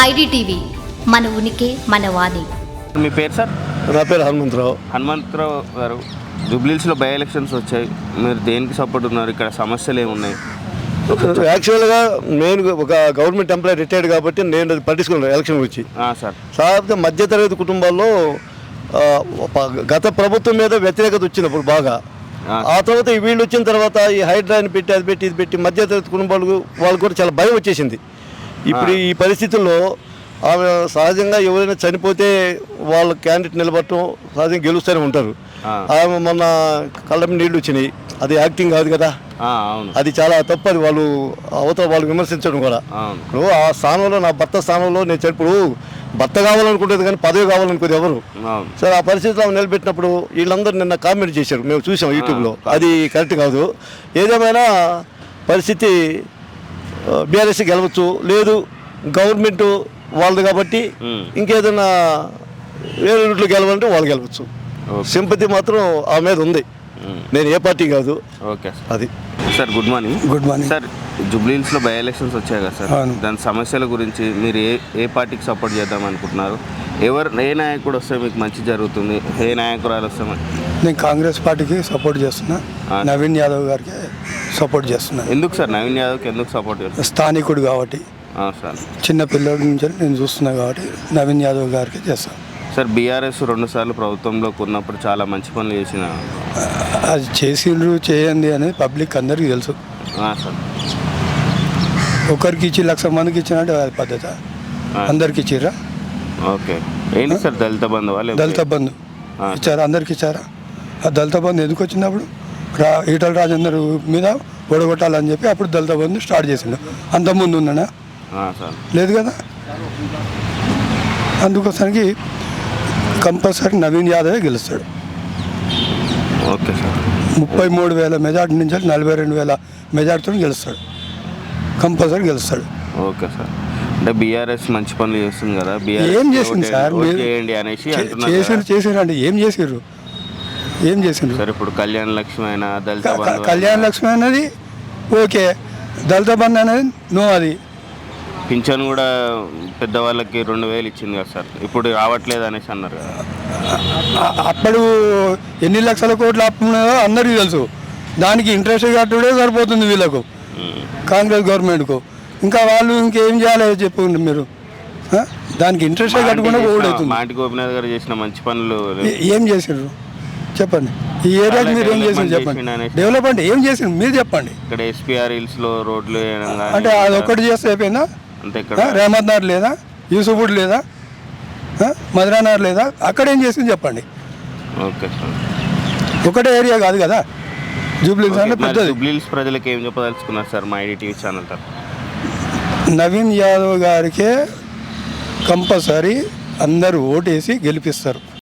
IDTV మన ఉనికి మన వాణి. మీ పేరు సార్? నా పేరు హనుమంతరావు. హనుమంతరావు గారు జూబ్లీస్లో బై ఎలక్షన్స్ వచ్చాయి. మీరు దేనికి సపోర్ట్ ఉన్నారు? ఇక్కడ సమస్యలు ఏమున్నాయి? యాక్చువల్గా నేను ఒక గవర్నమెంట్ ఎంప్లాయీ రిటైర్డ్ కాబట్టి నేను అది పట్టించుకున్నాను ఎలక్షన్ గురించి. ఆ, సార్. సాధారణ మధ్యతరగతి కుటుంబాల్లో గత ప్రభుత్వం మీద వ్యతిరేకత వచ్చినప్పుడు బాగా. ఆ. ఆ తర్వాత ఈ వీళ్ళు వచ్చిన తర్వాత ఈ హైడ్రాని పెట్టి అది పెట్టి ఇది పెట్టి మధ్యతరగతి కుటుంబాలకు వాళ్ళకు కూడా చాలా భయం వచ్చేసింది. ఇప్పుడు ఈ పరిస్థితుల్లో ఆమె సహజంగా ఎవరైనా చనిపోతే వాళ్ళ క్యాండిడేట్ నిలబడటం సహజంగా గెలుస్తూనే ఉంటారు. ఆమె మొన్న కళ్ళ నీళ్ళు వచ్చినాయి. అది యాక్టింగ్ కాదు కదా. అది చాలా తప్పు అది వాళ్ళు అవతల వాళ్ళు విమర్శించడం కూడా. ఇప్పుడు ఆ స్థానంలో నా భర్త స్థానంలో నేను ఇప్పుడు భర్త కావాలనుకుంటుంది కానీ పదవి కావాలనుకునేది ఎవరు. సరే ఆ పరిస్థితిలో ఆమె నిలబెట్టినప్పుడు వీళ్ళందరూ నిన్న కామెంట్ చేశారు. మేము చూసాం యూట్యూబ్లో. అది కరెక్ట్ కాదు. ఏదేమైనా పరిస్థితి బీఆర్ఎస్ గెలవచ్చు. లేదు గవర్నమెంట్ వాళ్ళది కాబట్టి. ఇంకేదైనా వేరే రూట్లో గెలవాలంటే వాళ్ళు గెలవచ్చు. సింపతి మాత్రం ఆ మీద ఉంది. నేను ఏ పార్టీ కాదు. ఓకే. సార్ అది. Sir good morning. Good morning. Sir జూబ్లీస్లో by elections వచ్చాయి కదా సార్. దాని సమస్యల గురించి మీరు ఏ ఏ పార్టీకి సపోర్ట్ చేద్దాం అనుకుంటున్నారు? ఎవరు ఏ నాయకుడు వస్తే మీకు మంచి జరుగుతుంది? ఏ నాయకురాలు వస్తే నేను కాంగ్రెస్ పార్టీకి సపోర్ట్ చేస్తున్నా. నవీన్ యాదవ్ గారికి. సపోర్ట్ చేస్తున్నా ఎందుకు సార్? నవీన్ యాదవ్కి ఎందుకు సపోర్ట్ చేస్తారు స్థానికుడు కాబట్టి. సార్. చిన్న పిల్లడి నుంచి నేను చూస్తున్నా కాబట్టి నవీన్ యాదవ్ గారికి చేస్తాను సార్ బీఆర్ఎస్ రెండు సార్లు ప్రభుత్వంలోకి ఉన్నప్పుడు చాలా మంచి పనులు చేసిన అది చేసిండ్రు చేయండి అనేది పబ్లిక్ అందరికీ తెలుసు. సార్. ఒకరికి ఇచ్చి లక్ష మందికి ఇచ్చినట్టు అది పద్ధత. అందరికి ఇచ్చిర్రా? ఓకే. ఏంటి సార్ దళిత బంధువా? లేకపోతే- దళిత బంధు. ఇచ్చారా? అందరికి ఇచ్చారా? ఆ దళిత బంధు ఎందుకు వచ్చినప్పుడు? ఈటల రాజేందర్ మీద ఓడగొట్టాలని చెప్పి అప్పుడు దళిత బంధు స్టార్ట్ చేసిండు. అంతకుముందు సార్. లేదు కదా? అందుకోసానికి కంపల్సరీ నవీన్ యాదవే గెలుస్తాడు. Okay sir. ముప్పై మూడు వేల మెజార్టీ నుంచి నలభై రెండు వేల మెజార్టీతో గెలుస్తాడు. కంపల్సరీ గెలుస్తాడు. Okay sir. అంటే బీఆర్ఎస్ మంచి పనులు చేస్తుంది కదా? ఏం చేసింది సార్? చేయండి అనేసి చే- అంటున్నారు చేసిండ్రు కదా. చేసిండ్రు అంటే ఏం చేసిండ్రు ఏం చేసిండ్రు? సార్ ఇప్పుడు కళ్యాణ లక్ష్మి అయినా దళిత బంధు కళ్యాణ లక్ష్మి అనేది ఓకే. దళిత బంధు అనేది నో అది. పింఛన్ కూడా పెద్దవాళ్ళకి రెండు వేలు ఇచ్చింది కదా సార్. ఇప్పుడు రావట్లేదు అనేసి అన్నారు కదా. అప్పుడు ఎన్ని లక్షల కోట్ల అప్పు ఉన్నదో అందరికీ తెలుసు. దానికి ఇంట్రెస్ట్ కట్టుడే సరిపోతుంది వీళ్ళకు. కాంగ్రెస్ గవర్నమెంట్కు. ఇంకా వాళ్ళు ఇంకేం చేయాలో చెప్పండి మీరు? దానికి ఇంట్రెస్ట్ కట్టకుండా మాంటి గోపినాథ్ గారు చేసిన మంచి పనులు ఏ- చేసిండ్రు చెప్పండి. ఈ ఏరియాకి మీరు ఏం చేసిండ్రు చెప్పండి. డెవలప్మెంట్ ఏం చేసిండ్రు? మీరు చెప్పండి. ఇక్కడ ఎస్పీఆర్ హిల్స్లో రోడ్లు అంటే అది ఒక్కటి చేస్తే అయిపోయిందా? ఆ? ఇక్కడ. రేమత్ నగర్ లేదా? యూసుఫుడ్ లేదా? ఆ? మధురా నగర్ లేదా? అక్కడ ఏం చేసింది చెప్పండి. Okay sir. ఒకటే ఏరియా కాదు కదా? జూబ్లీస్ అంటే పెద్దది. జుబ్లీల్స్ ప్రజలకు ఏం చెప్పదలుచుకున్నారు సార్? మా ID TV channel Naveen Yadav గారికే కంపల్సరీ అందరూ ఓటేసి గెలిపిస్తారు.